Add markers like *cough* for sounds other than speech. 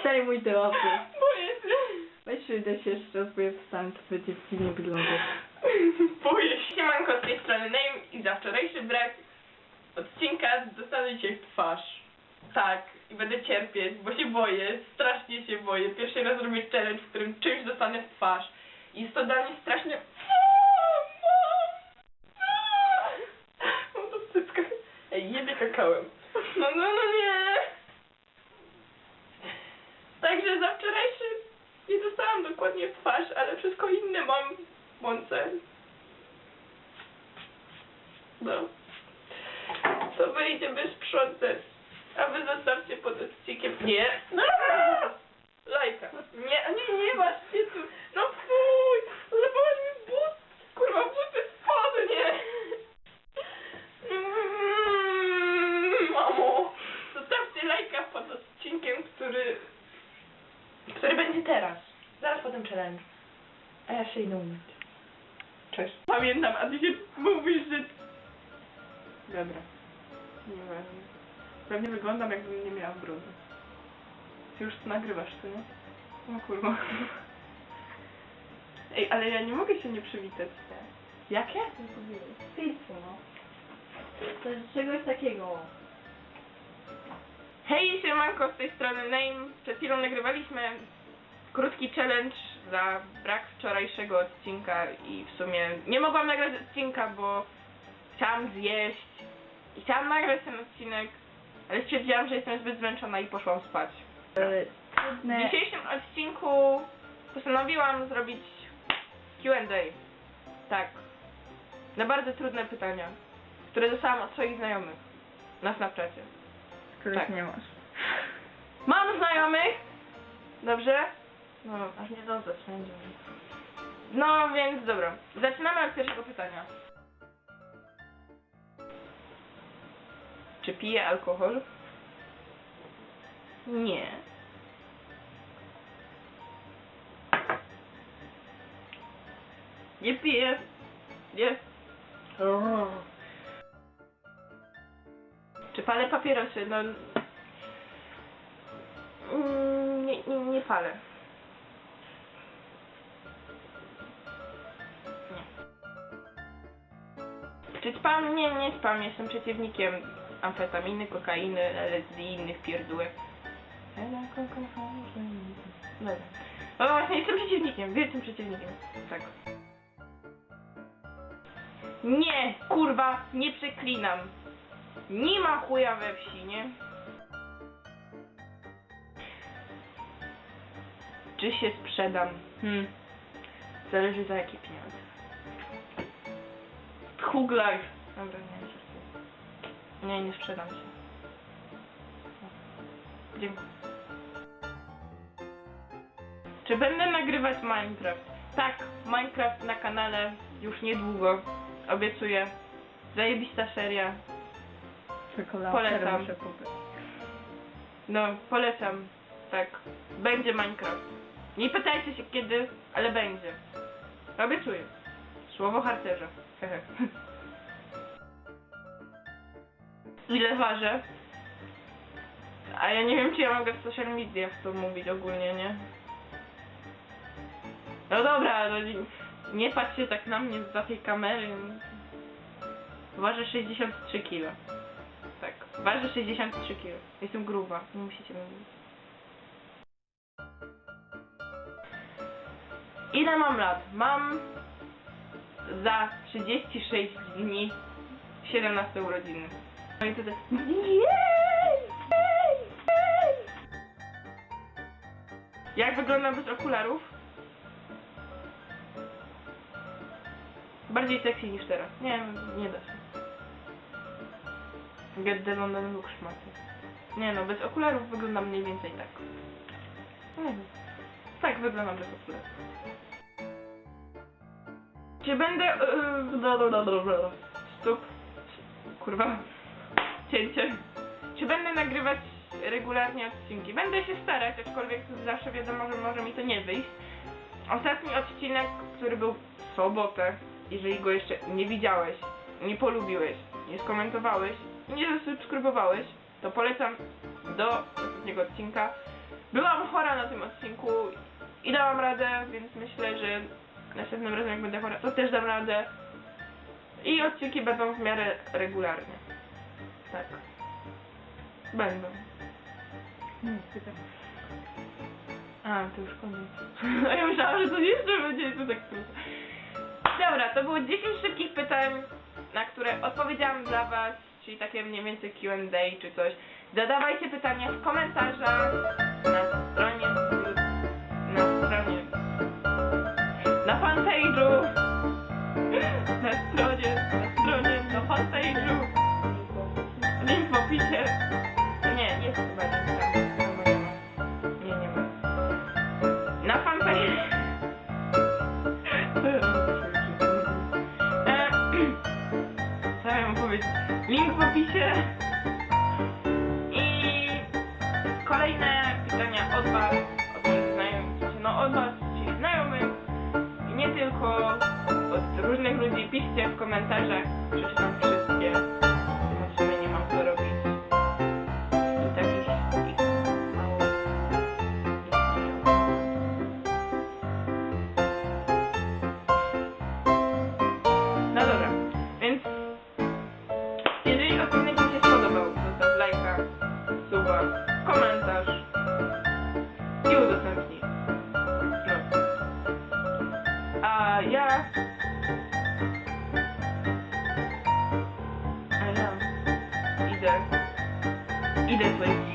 Przejmuj te łapy. Boję się. Weź daj się jeszcze raz, bo ja wstanę, to będzie dziwnie wyglądać. Boję się. Siemanko z tej strony Name i za wczorajszy brak odcinka dostanę cię w twarz. Tak, i będę cierpieć, bo się boję, strasznie się boję. Pierwszy raz robię challenge, w którym czymś dostanę w twarz. I jest to dla mnie strasznie... Mam to w cyckach. Ej, jebie kakałem. No, no, no nie. Także za wczorajszy nie dostałam dokładnie w twarz, ale wszystko inne mam w mące. No. To wyjdzie bez sprzątać. A wy zostawcie pod odcinkiem. Nie. No. Lajka. Nie, nie, nie właśnie tu. No fuj. Zabałaś mi but. Kurwa, buty spodnie. Mm, Mamo. Zostawcie lajka pod odcinkiem, który... Który będzie teraz. A ja się umyć. Cześć. Pamiętam, a ty się mówisz, że... Dobra. Nieważne. Pewnie wyglądam, jakbym nie miała brody. Ty już to nagrywasz, co nie? No kurwa. Ej, ale ja nie mogę się nie przywitać. Jakie? Filtru, no. To jest czegoś takiego. Hej, siemanko, z tej strony Name. Przed chwilą nagrywaliśmy krótki challenge za brak wczorajszego odcinka i w sumie nie mogłam nagrać odcinka, bo chciałam zjeść i chciałam nagrać ten odcinek, ale stwierdziłam, że jestem zbyt zmęczona i poszłam spać. E, W Trudne. dzisiejszym odcinku postanowiłam zrobić Q&A. Tak. Na bardzo trudne pytania, które dostałam od swoich znajomych na Snapchacie. których tak. nie masz. Mam znajomych. Dobrze? No, aż nie dobrze wszędzie. No więc dobra. Zaczynamy od pierwszego pytania. Czy pije alkohol? Nie. Nie piję. Nie. Czy palę papierosy? No... Mm, Nie, nie, nie palę. Czy spam? Nie, nie spam. Jestem przeciwnikiem amfetaminy, kokainy, LSD i innych pierdółek. Dobra. No właśnie, jestem przeciwnikiem, wielkim przeciwnikiem. Tak. Nie, kurwa, nie przeklinam. Nie ma chuja we wsi, nie? Czy się sprzedam? Hmm. Zależy za jakie pieniądze. Hug life. Dobra, nie. Nie, nie sprzedam się. Dziękuję. Czy będę nagrywać Minecraft? Tak, Minecraft na kanale już niedługo. Obiecuję. Zajebista seria. Czekolada. Polecam. muszę kupić. No, polecam. Tak. Będzie Minecraft. Nie pytajcie się kiedy, ale będzie. Obiecuję. Słowo harcerza. Hehe. *laughs* Ile ważę? A ja nie wiem, czy ja mogę w social mediach to mówić ogólnie, nie? No dobra, no nie- nie patrzcie tak na mnie za tej kamery. Ważę 63 kilo. Tak, ważę 63 kg. Jestem gruba, nie musicie mówić. Ile mam lat? Mam za 36 dni 17 urodziny. No i tutaj... Jej! Jej! Jak wyglądam bez okularów? Bardziej sexy niż teraz. Nie, nie da się. Get the London look szmaty. Nie no, bez okularów wyglądam mniej więcej tak. Nie wiem. Tak wyglądam bez okularów. Czy będę... Yy, bla, bla, bla. Stóp. Kurwa. Cięcie. Czy będę nagrywać regularnie odcinki? Będę się starać, aczkolwiek zawsze wiadomo, że może mi to nie wyjść. Ostatni odcinek, który był w sobotę, jeżeli go jeszcze nie widziałeś, nie polubiłeś, nie skomentowałeś nie zasubskrybowałeś, to polecam do ostatniego odcinka. byłam chora na tym odcinku i dałam radę, więc myślę, że następnym razem jak będę chora, to też dam radę. I odcinki będą w miarę regularne. Tak. Będą. Nie, pytam. A, to już koniec. *laughs* Ja myślałam, że to jeszcze będzie to tak krótko. Dobra, to było 10 szybkich pytań, na które odpowiedziałam dla was, czyli takie mniej więcej Q&A czy coś. Zadawajcie pytania w komentarzach opisie. *laughs* Nie, jest chyba albo nie ma. Nie, nie ma. Na fanpage. *laughs* E, *clears throat* Co ja mam powiedzieć? Link w opisie. I kolejne pytania od was, od moich znajomych, no od was, czyli znajomych. I nie tylko od różnych ludzi. Piszcie w komentarzach, przeczytam wszystkie. A ja... A ja idę... Idę sobie